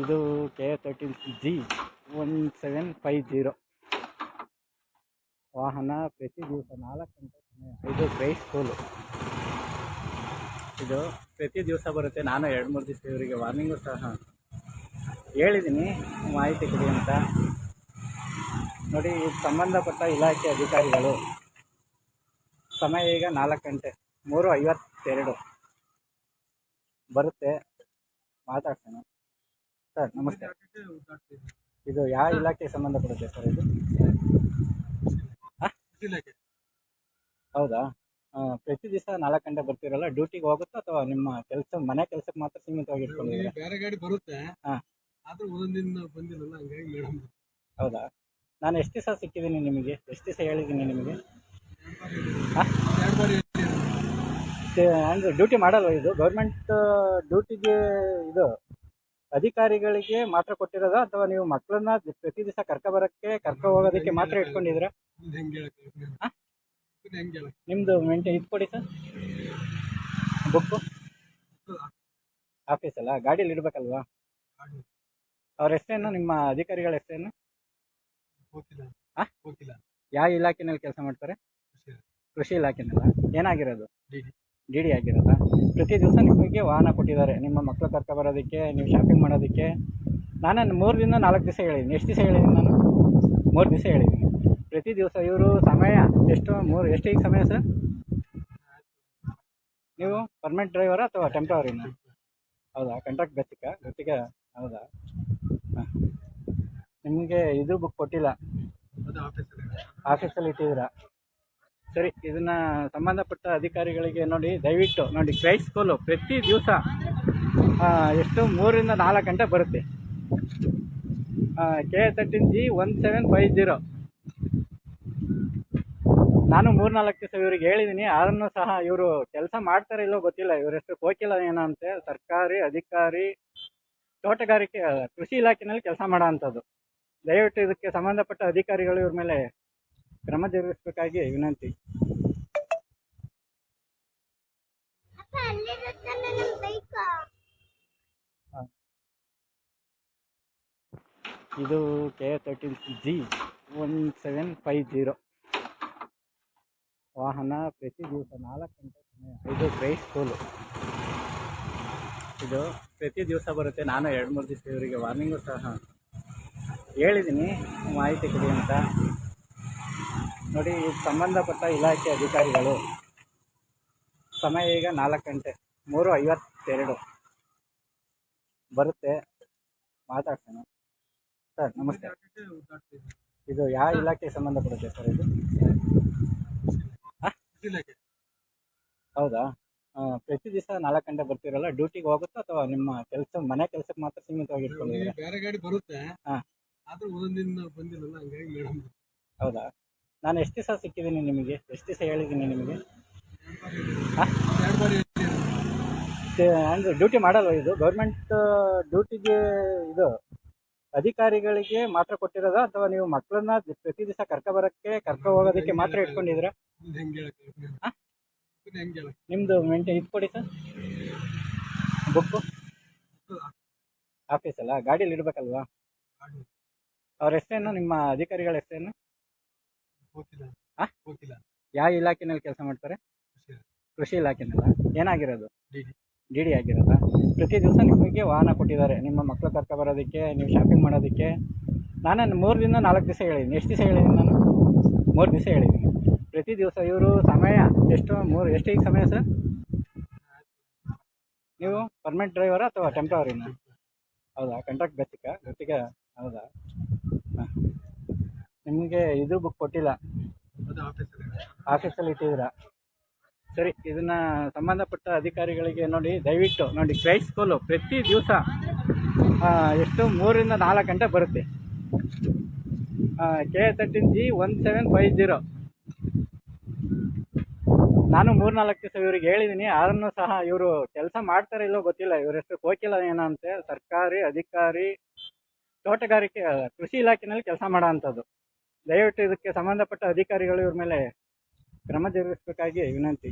ಇದು K thirteen G one seven five zero ವಾಹನ ಪ್ರತಿ ದಿವಸ ನಾಲ್ಕು ಗಂಟೆ ಸಮಯ ಇದು ಪ್ರೈಸ್ ಸ್ಕೂಲು ಇದು ಪ್ರತಿ ದಿವಸ ಬರುತ್ತೆ. ನಾನು ಎರಡು ಮೂರು ದಿವಸ ಇವರಿಗೆ ವಾರ್ನಿಂಗು ಸಹ ಹೇಳಿದ್ದೀನಿ ಮಾಹಿತಿ ಕೊಡಿ ಅಂತ. ನೋಡಿ ಸಂಬಂಧಪಟ್ಟ ಇಲಾಖೆ ಅಧಿಕಾರಿಗಳು ಸಮಯ ಈಗ ನಾಲ್ಕು ಗಂಟೆ ಮೂರು ಐವತ್ತೆರಡು. ಬರುತ್ತೆ. ಮಾತಾಡ್ತೇನೆ. ಸರ್ ನಮಸ್ತೆ. ಇದು ಯಾವ ಇಲಾಖೆಗೆ ಸಂಬಂಧಪಡುತ್ತೆ ಸರ್ ಇದು? ಹೌದಾ? ಪ್ರತಿ ದಿವಸ ನಾಲ್ಕು ಗಂಟೆ ಬರ್ತೀರಲ್ಲ? ಡ್ಯೂಟಿಗೆ ಹೋಗುತ್ತಾ ಅಥವಾ ನಿಮ್ಮ ಕೆಲಸ ಮನೆ ಕೆಲಸಕ್ಕೆ ಮಾತ್ರ ಸೀಮಿತವಾಗಿ ಇಟ್ಕೊಂಡಿದ್ದೀರಾ? ಬೇರೆ ಗಾಡಿ ಬರುತ್ತೆ. ಹಾ. ಆದ್ರೂ ಒಂದೊಂದಿನ ಬಂದಿಲ್ಲಲ್ಲ ಹಂಗಾಗಿ ಮೇಡಮ್. ಹೌದಾ? ನಾನು ಎಷ್ಟು ದಿವಸ ಸಿಕ್ಕಿದ್ದೀನಿ ನಿಮಗೆ? ಎಷ್ಟು ದಿವಸ ಹೇಳಿದ್ದೀನಿ ನಿಮಗೆ? ಅಂದರೆ ಡ್ಯೂಟಿ ಮಾಡಲ್ವ ಇದು? ಗೌರ್ಮೆಂಟ್ ಡ್ಯೂಟಿಗೆ ಇದು ಅಧಿಕಾರಿಗಳಿಗೆ ಮಾತ್ರ ಕೊಟ್ಟಿರೋದ? ಅಥವಾ ನೀವು ಮಕ್ಕಳನ್ನ ಪ್ರತಿ ದಿವಸ ಕರ್ಕ ಬರಕ್ಕೆ ಕರ್ಕ ಹೋಗೋದಕ್ಕೆ ಮಾತ್ರ ಇಟ್ಕೊಂಡಿದ್ದೀರಾ? ನಿಮ್ದು ಹೆಂಗೆ ಇಟ್ಕೊಡಿ ಹಾ? ಹೆಂಗೆ ಹೇಳಕ್ ನಿಮ್ಮದು ಮೆಂಟೆ ಇದು ಕೊಡಿ ಸರ್. ಬುಕ್ಕು ಆಫೀಸಲ್ಲ ಗಾಡಿಯಲ್ಲಿ ಇಡಬೇಕಲ್ವಾ? ಅವ್ರ ಹೆಸರೇನು? ನಿಮ್ಮ ಅಧಿಕಾರಿಗಳ ಹೆಸರೇನು? ಯಾವ ಇಲಾಖೆನಲ್ಲಿ ಕೆಲಸ ಮಾಡ್ತಾರೆ? ಕೃಷಿ ಇಲಾಖೆನಲ್ಲ ಏನಾಗಿರೋದು? D D. ಆಗಿರೋದ? ಪ್ರತಿ ದಿವಸ ನಿಮಗೆ ವಾಹನ ಕೊಟ್ಟಿದ್ದಾರೆ. ನಿಮ್ಮ ಮಕ್ಕಳು ಕರ್ಕೊ ಬರೋದಕ್ಕೆ ನೀವು ಶಾಪಿಂಗ್ ಮಾಡೋದಕ್ಕೆ. ನಾನು ಮೂರು ದಿನ ನಾಲ್ಕು ದಿವಸ ಹೇಳಿದ್ದೀನಿ ಎಷ್ಟು ದಿವಸ ಹೇಳಿದ್ದೀನಿ ನಾನು? ಮೂರು ದಿವಸ ಹೇಳಿದ್ದೀನಿ ಪ್ರತಿ ದಿವಸ ಇವರು ಸಮಯ ಎಷ್ಟು? ಮೂರು ಎಷ್ಟು ಈಗ ಸಮಯ ಸರ್? ನೀವು ಪರ್ಮನೆಂಟ್ ಡ್ರೈವರಾ ಅಥವಾ ಟೆಂಪ್ರವರಿ ಹೌದಾ? ಕಂಟ್ರಾಕ್ಟ್ ಬೇಸಿಕಾ ಗೊತ್ತಿಗೆ ಹೌದಾ? ಹಾಂ. ನಿಮಗೆ ಇದು ಬುಕ್ ಕೊಟ್ಟಿಲ್ಲ. ಆಫೀಸಲ್ಲಿ ಆಫೀಸಲ್ಲಿ ಇಟ್ಟಿದ್ದೀರಾ? ಸರಿ, ಇದನ್ನ ಸಂಬಂಧಪಟ್ಟ ಅಧಿಕಾರಿಗಳಿಗೆ ನೋಡಿ, ದಯವಿಟ್ಟು ನೋಡಿ, ಕ್ರೈಸ್ಟ್ ಸ್ಕೂಲು ಪ್ರತಿ ದಿವಸ ಎಷ್ಟು ಮೂರರಿಂದ ನಾಲ್ಕು ಗಂಟೆ ಬರುತ್ತೆ. K thirteen G one seven five zero ನಾನು ಮೂರ್ನಾಲ್ಕು ದಿವಸ ಇವ್ರಿಗೆ ಹೇಳಿದ್ದೀನಿ ಅದನ್ನು ಸಹ ಇವರು ಕೆಲಸ ಮಾಡ್ತಾರೆ ಇಲ್ಲೋ ಗೊತ್ತಿಲ್ಲ ಇವರಷ್ಟು ಕೋಕಿಲ್ಲ ಕೋಕಿಲ ಏನಂತೆ ಸರ್ಕಾರಿ ಅಧಿಕಾರಿ, ತೋಟಗಾರಿಕೆ, ಕೃಷಿ ಇಲಾಖೆಯಲ್ಲಿ ಕೆಲಸ ಮಾಡೋ ಅಂಥದ್ದು. ದಯವಿಟ್ಟು ಇದಕ್ಕೆ ಸಂಬಂಧಪಟ್ಟ ಅಧಿಕಾರಿಗಳು ಇವ್ರ ಮೇಲೆ ಕ್ರಮ ಜರುಗಿಸಬೇಕಾಗಿ ವಿನಂತಿ. ಇದು K thirteen G one seven five zero ವಾಹನ ಪ್ರತಿ ದಿವಸ ನಾಲ್ಕು ಗಂಟೆ ಸಮಯ ಇದು ಗ್ರೈ ಸ್ಕೂಲು ಇದು ಪ್ರತಿ ದಿವಸ ಬರುತ್ತೆ. ನಾನು ಎರಡು ಮೂರು ದಿವಸ ಇವರಿಗೆ ವಾರ್ನಿಂಗು ಸಹ ಹೇಳಿದ್ದೀನಿ ಮಾಹಿತಿ ಕೊಡಿ ಅಂತ. ನೋಡಿ ಸಂಬಂಧಪಟ್ಟ ಇಲಾಖೆ ಅಧಿಕಾರಿಗಳು ಸಮಯ ಈಗ ನಾಲ್ಕು ಗಂಟೆ ಮೂರು ಐವತ್ತೆರಡು. ಬರುತ್ತೆ ಮಾತಾಡ್ತೇನೆ. ಸರ್ ನಮಸ್ತೆ. ಇದು ಯಾವ ಇಲಾಖೆಗೆ ಸಂಬಂಧಪಡುತ್ತೆ ಸರ್ ಇದು? ಹೌದಾ? ಪ್ರತಿ ದಿವಸ ನಾಲ್ಕು ಗಂಟೆ ಬರ್ತೀರಲ್ಲ ಡ್ಯೂಟಿಗೆ ಹೋಗುತ್ತಾ ಅಥವಾ ನಿಮ್ಮ ಕೆಲಸ ಮನೆ ಕೆಲಸಕ್ಕೆ ಮಾತ್ರ ಸೀಮಿತವಾಗಿ ಇಟ್ಕೊಂಡಿದ್ದೀರಾ ಬೇರೆ ಗಾಡಿ ಬರುತ್ತೆ. ಹಾ. ಆದ್ರೂ ಒಂದೊಂದಿನ ಬಂದಿಲ್ಲಲ್ಲ ಹಂಗಾಗಿ ಮೇಡಮ್. ಹೌದಾ? ನಾನು ಎಷ್ಟು ದಿವಸ ಸಿಕ್ಕಿದ್ದೀನಿ ನಿಮಗೆ? ಎಷ್ಟು ದಿವಸ ಹೇಳಿದ್ದೀನಿ ನಿಮಗೆ? ಅಂದರೆ ಡ್ಯೂಟಿ ಮಾಡಲ್ಲ ಇದು? ಗೌರ್ಮೆಂಟ್ ಡ್ಯೂಟಿಗೆ ಇದು ಅಧಿಕಾರಿಗಳಿಗೆ ಮಾತ್ರ ಕೊಟ್ಟಿರೋದಾ? ಅಥವಾ ನೀವು ಮಕ್ಕಳನ್ನ ಪ್ರತಿ ದಿವಸ ಕರ್ಕ ಬರೋಕ್ಕೆ, ಕರ್ಕ ಹೋಗೋದಕ್ಕೆ ಮಾತ್ರ ಇಟ್ಕೊಂಡಿದ್ದೀರಾ? ನಿಮ್ದು ಹೆಂಗೆ ಹೇಳಕ್ ಹಾ? ಇದನ್ನ ಹೆಂಗೆ ಹೇಳಕ್ ನಿಮ್ಮದು ಮೆಂಟೆ ಇದು ಕೊಡಿ ಸರ್. ಬುಕ್ಕು ಆಫೀಸಲ್ಲ ಗಾಡಿಯಲ್ಲಿ ಇಡಬೇಕಲ್ವಾ? ಅವ್ರ ಹೆಸರೇನು? ನಿಮ್ಮ ಅಧಿಕಾರಿಗಳ ಹೆಸರೇನು? ಯಾವ ಇಲಾಖೆನಲ್ಲಿ ಕೆಲಸ ಮಾಡ್ತಾರೆ? ಕೃಷಿ ಇಲಾಖೆನಲ್ಲ. ಏನಾಗಿರೋದು? DD D. ಡಿ ಆಗಿರೋದಾ? ಪ್ರತಿ ದಿವಸ ನಿಮಗೆ ವಾಹನ ಕೊಟ್ಟಿದ್ದಾರೆ. ನಿಮ್ಮ ಮಕ್ಕಳು ಕರ್ಕೊ ಬರೋದಕ್ಕೆ ನೀವು ಶಾಪಿಂಗ್ ಮಾಡೋದಕ್ಕೆ. ನಾನು ಮೂರು ದಿನ ನಾಲ್ಕು ದಿವಸ ಹೇಳಿದ್ದೀನಿ ಎಷ್ಟು ದಿವಸ ಹೇಳಿದ್ದೀನಿ ನಾನು? ಮೂರು ದಿವಸ ಹೇಳಿದ್ದೀನಿ ಪ್ರತಿ ದಿವಸ ಇವರು ಸಮಯ ಎಷ್ಟು ಮೂರು ಎಷ್ಟು ಈಗ ಸಮಯ ಸರ್? ನೀವು ಪರ್ಮನೆಂಟ್ ಡ್ರೈವರಾ ಅಥವಾ ಟೆಂಪ್ರವರಿನ ಹೌದಾ? ಕಂಟ್ರಾಕ್ಟ್ ಬೇಸಿಕಾ ಗೊತ್ತಿಗೆ ಹೌದಾ? ಹಾಂ. ನಿಮಗೆ ಇದು ಬುಕ್ ಕೊಟ್ಟಿಲ್ಲ. ಆಫೀಸಲ್ಲಿ ಇಟ್ಟಿದ್ದೀರಾ? ಸರಿ ಇದನ್ನ ಸಂಬಂಧಪಟ್ಟ ಅಧಿಕಾರಿಗಳಿಗೆ ನೋಡಿ ದಯವಿಟ್ಟು ನೋಡಿ ಕ್ರೈಸ್ಟ್ ಸ್ಕೂಲು ಪ್ರತಿ ದಿವಸ ಎಷ್ಟು ಮೂರಿಂದ ನಾಲ್ಕು ಗಂಟೆ ಬರುತ್ತೆ. K thirteen G one seven five zero ನಾನು ಮೂರ್ನಾಲ್ಕು ದಿವಸ ಇವ್ರಿಗೆ ಹೇಳಿದ್ದೀನಿ ಆದ್ರೂ ಸಹ ಇವರು ಕೆಲಸ ಮಾಡ್ತಾರೆ ಇಲ್ಲೋ ಗೊತ್ತಿಲ್ಲ ಇವರೆಷ್ಟು ಕೋಕಿಲ್ಲ ಕೋಕಿಲ ಏನಂತೆ ಸರ್ಕಾರಿ ಅಧಿಕಾರಿ ತೋಟಗಾರಿಕೆ ಕೃಷಿ ಇಲಾಖೆನಲ್ಲಿ ಕೆಲಸ ಮಾಡೋ ಅಂಥದ್ದು. ದಯವಿಟ್ಟು ಇದಕ್ಕೆ ಸಂಬಂಧಪಟ್ಟ ಅಧಿಕಾರಿಗಳು ಇವರ ಮೇಲೆ ಕ್ರಮ ಜರುಗಿಸಬೇಕಾಗಿ ವಿನಂತಿ.